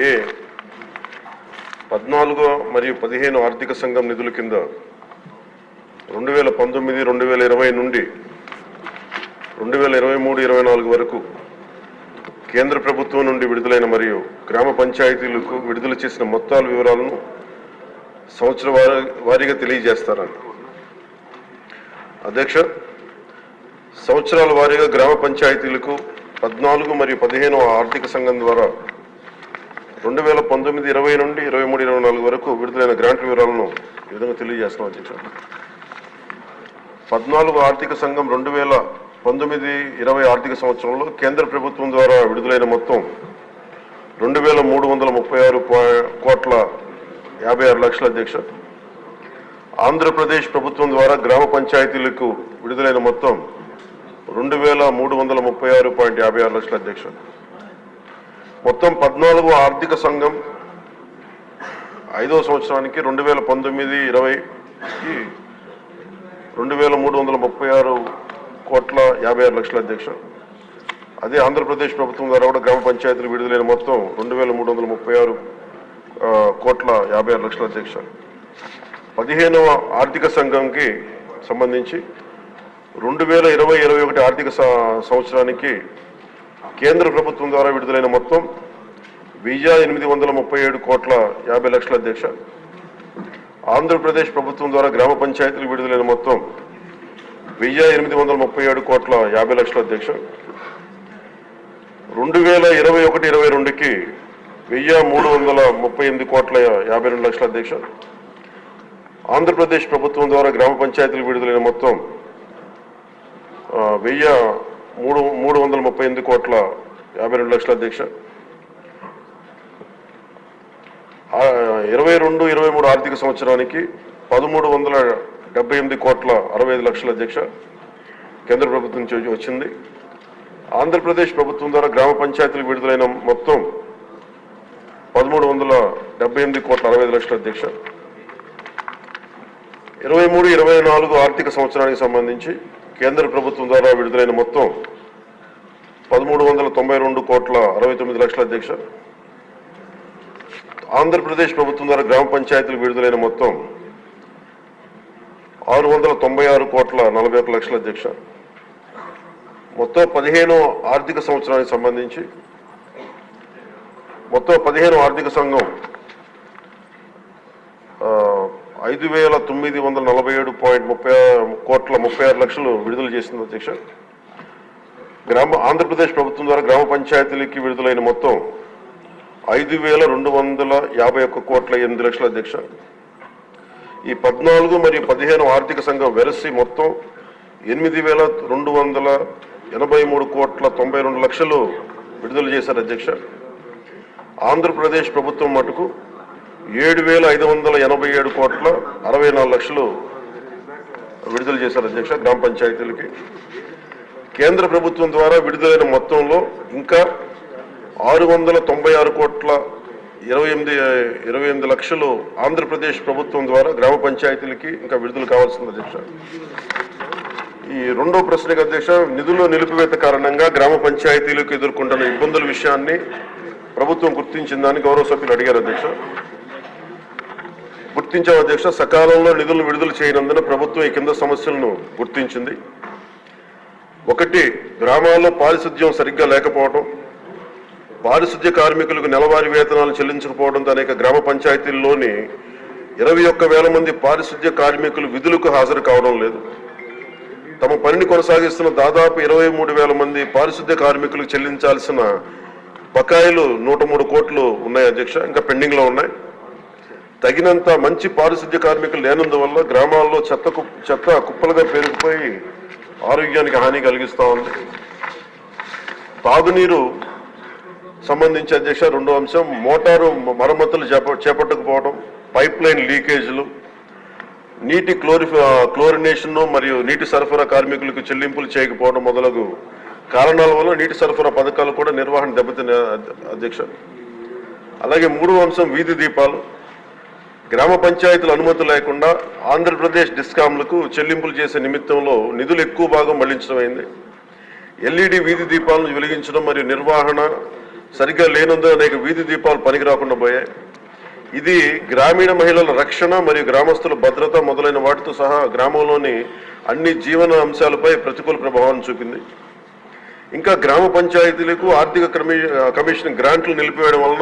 ఏ? పద్నాలుగో మరియు పదిహేను ఆర్థిక సంఘం నిధుల కింద రెండు వేల పంతొమ్మిది రెండు వేల ఇరవై నుండి రెండు వేల ఇరవై మూడు ఇరవై నాలుగు వరకు కేంద్ర ప్రభుత్వం నుండి విడుదలైన మరియు గ్రామ పంచాయతీలకు విడుదల చేసిన మొత్తాల వివరాలను సంవత్సర వారి వారీగా తెలియజేస్తారని. అధ్యక్ష సంవత్సరాల వారీగా గ్రామ పంచాయతీలకు పద్నాలుగు మరియు పదిహేను ఆర్థిక సంఘం ద్వారా రెండు వేల పంతొమ్మిది ఇరవై నుండి ఇరవై మూడు ఇరవై నాలుగు వరకు విడుదలైన గ్రాంట్ వివరాలను ఈ విధంగా తెలియజేస్తున్నాం అధ్యక్ష పద్నాలుగు ఆర్థిక సంఘం రెండు వేల పంతొమ్మిది ఇరవై ఆర్థిక సంవత్సరంలో కేంద్ర ప్రభుత్వం ద్వారా విడుదలైన మొత్తం రెండు వేల మూడు వందల ముప్పై ఆరు కోట్ల యాభై ఆరు లక్షల అధ్యక్ష. ఆంధ్రప్రదేశ్ ప్రభుత్వం ద్వారా గ్రామ పంచాయతీలకు విడుదలైన మొత్తం రెండు వేల మూడు వందల ముప్పై ఆరు పాయింట్ యాభై ఆరు లక్షల అధ్యక్ష. మొత్తం పద్నాలుగు ఆర్థిక సంఘం ఐదవ సంవత్సరానికి రెండు వేల పంతొమ్మిది ఇరవైకి రెండు వేల మూడు వందల ముప్పై ఆరు కోట్ల యాభై ఆరు లక్షల అధ్యక్ష. అదే ఆంధ్రప్రదేశ్ ప్రభుత్వం ద్వారా కూడా గ్రామ పంచాయతీలు విడుదలైన మొత్తం రెండు వేల మూడు వందల ముప్పై ఆరు కోట్ల యాభై ఆరు లక్షల అధ్యక్ష. పదిహేనవ ఆర్థిక సంఘంకి సంబంధించి రెండు వేల ఇరవై ఇరవై ఒకటి ఆర్థిక సంవత్సరానికి కేంద్ర ప్రభుత్వం ద్వారా విడుదలైన మొత్తం వెయ్య ఎనిమిది వందల ముప్పై ఏడు కోట్ల యాభై లక్షల అధ్యక్ష ఆంధ్రప్రదేశ్ ప్రభుత్వం ద్వారా గ్రామ పంచాయతీలు విడుదలైన మొత్తం వెయ్యి ఎనిమిది వందల ముప్పై ఏడు కోట్ల యాభై లక్షల అధ్యక్ష రెండు వేల ఇరవై ఒకటి ఇరవై రెండుకి వెయ్యి మూడు వందల ముప్పై ఎనిమిది కోట్ల యాభై రెండు లక్షల అధ్యక్ష ఆంధ్రప్రదేశ్ ప్రభుత్వం ద్వారా గ్రామ పంచాయతీలు విడుదలైన మొత్తం వెయ్య వెయ్యి మూడు మూడు వందల ముప్పై ఎనిమిది కోట్ల యాభై రెండు లక్షల అధ్యక్ష. ఇరవై రెండు ఇరవై మూడు ఆర్థిక సంవత్సరానికి పదమూడు వందల డెబ్బై ఎనిమిది కోట్ల అరవై ఐదు లక్షల అధ్యక్ష కేంద్ర ప్రభుత్వం నుంచి వచ్చింది. ఆంధ్రప్రదేశ్ ప్రభుత్వం ద్వారా గ్రామ పంచాయతీలకు విడుదలైన మొత్తం పదమూడు వందల డెబ్బై ఎనిమిది కోట్ల అరవై ఐదు లక్షల అధ్యక్ష. ఇరవై మూడు ఇరవై నాలుగు ఆర్థిక సంవత్సరానికి సంబంధించి కేంద్ర ప్రభుత్వం ద్వారా విడుదలైన మొత్తం పదమూడు వందల తొంభై రెండు కోట్ల అరవై తొమ్మిది లక్షల అధ్యక్ష. ఆంధ్రప్రదేశ్ ప్రభుత్వం ద్వారా గ్రామ పంచాయతీలు విడుదలైన మొత్తం ఆరు వందల తొంభై ఆరు కోట్ల నలభై ఒక లక్షల అధ్యక్ష. మొత్తం పదిహేను ఆర్థిక సంవత్సరానికి సంబంధించి మొత్తం పదిహేను ఆర్థిక సంఘం ఐదు వేల తొమ్మిది వందల నలభై ఏడు పాయింట్ ముప్పై కోట్ల ముప్పై ఆరు లక్షలు విడుదల చేసింది అధ్యక్ష. గ్రామ ఆంధ్రప్రదేశ్ ప్రభుత్వం ద్వారా గ్రామ పంచాయతీలకి విడుదలైన మొత్తం ఐదు వేల రెండు వందల యాభై ఒక్క కోట్ల ఎనిమిది లక్షల అధ్యక్ష. ఈ పద్నాలుగు మరియు పదిహేను ఆర్థిక సంఘం వెరసి మొత్తం ఎనిమిది వేల రెండు వందల ఎనభై మూడు కోట్ల తొంభై రెండు లక్షలు విడుదల చేశారు అధ్యక్ష. ఆంధ్రప్రదేశ్ ప్రభుత్వం మటుకు ఏడు వేల ఐదు వందల ఎనభై ఏడు కోట్ల అరవై నాలుగు లక్షలు విడుదల చేశారు అధ్యక్ష గ్రామ పంచాయతీలకి. కేంద్ర ప్రభుత్వం ద్వారా విడుదలైన మొత్తంలో ఇంకా ఆరు వందల తొంభై ఆరు కోట్ల ఇరవై ఎనిమిది ఇరవై ఎనిమిది లక్షలు ఆంధ్రప్రదేశ్ ప్రభుత్వం ద్వారా గ్రామ పంచాయతీలకి ఇంకా విడుదల కావాల్సింది అధ్యక్ష. ఈ రెండో ప్రశ్నకు అధ్యక్ష నిధుల నిలిపివేత కారణంగా గ్రామ పంచాయతీలకు ఎదుర్కొంటున్న ఇబ్బందుల విషయాన్ని ప్రభుత్వం గుర్తించిందని గౌరవ సభ్యులు అడిగారు అధ్యక్ష. గుర్తించాం అధ్యక్ష సకాలంలో నిధులు విడుదల చేయనందున ప్రభుత్వం ఈ కింద సమస్యలను గుర్తించింది. ఒకటి గ్రామాల్లో పారిశుద్ధ్యం సరిగ్గా లేకపోవడం పారిశుద్ధ్య కార్మికులకు నెలవారీ వేతనాలు చెల్లించకపోవడంతో అనేక గ్రామ పంచాయతీల్లోని ఇరవై ఒక్క వేల మంది పారిశుద్ధ్య కార్మికులు విధులకు హాజరు కావడం లేదు. తమ పనిని కొనసాగిస్తున్న దాదాపు ఇరవై మూడు వేల మంది పారిశుద్ధ్య కార్మికులకు చెల్లించాల్సిన బకాయిలు నూట మూడు కోట్లు ఉన్నాయి అధ్యక్ష ఇంకా పెండింగ్లో ఉన్నాయి. తగినంత మంచి పారిశుద్ధ్య కార్మికులు లేనందువల్ల గ్రామాల్లో చెత్త చెత్త కుప్పలుగా పేరుకుపోయి ఆరోగ్యానికి హాని కలిగిస్తూ ఉంది. తాగునీరు సంబంధించి అధ్యక్ష రెండో అంశం మోటారు మరమ్మతులు చేప చేపట్టకపోవడం పైప్ లైన్ లీకేజీలు నీటి క్లోరి క్లోరినేషన్ మరియు నీటి సరఫరా కార్మికులకు చెల్లింపులు చేయకపోవడం మొదలగు కారణాల వల్ల నీటి సరఫరా పథకాలు కూడా నిర్వహణ దెబ్బతిన అధ్యక్ష. అలాగే మూడో అంశం వీధి దీపాలు. గ్రామ పంచాయతీల అనుమతి లేకుండా ఆంధ్రప్రదేశ్ డిస్కాంలకు చెల్లింపులు చేసే నిమిత్తంలో నిధులు ఎక్కువ భాగం మళ్ళించడం అయింది. ఎల్ఈడి వీధి దీపాలను వెలిగించడం మరియు నిర్వహణ సరిగ్గా లేనందు అనేక వీధి దీపాలు పనికి రాకుండా పోయాయి. ఇది గ్రామీణ మహిళల రక్షణ మరియు గ్రామస్తుల భద్రత మొదలైన వాటితో సహా గ్రామంలోని అన్ని జీవన అంశాలపై ప్రతికూల ప్రభావాన్ని చూపింది. ఇంకా గ్రామ పంచాయతీలకు ఆర్థిక కమిషన్ గ్రాంట్లు నిలిపివేయడం వలన